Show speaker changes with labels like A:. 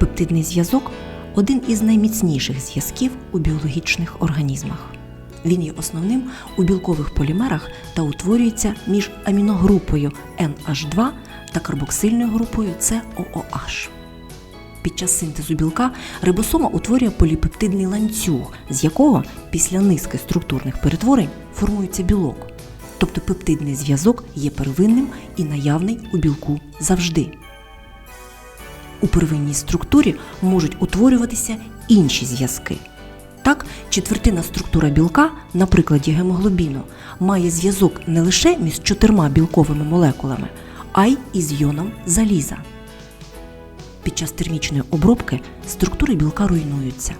A: Пептидний зв'язок один із найміцніших зв'язків у біологічних організмах. Він є основним у білкових полімерах та утворюється між аміногрупою NH2 та карбоксильною групою COOH. Під час синтезу білка рибосома утворює поліпептидний ланцюг, з якого після низки структурних перетворень формується білок. Тобто пептидний зв'язок є первинним і наявний у білку завжди. У первинній структурі можуть утворюватися інші зв'язки. Так, четвертина структура білка, на прикладі гемоглобіну, має зв'язок не лише між чотирма білковими молекулами, а й із йоном заліза. Під час термічної обробки структури білка руйнуються.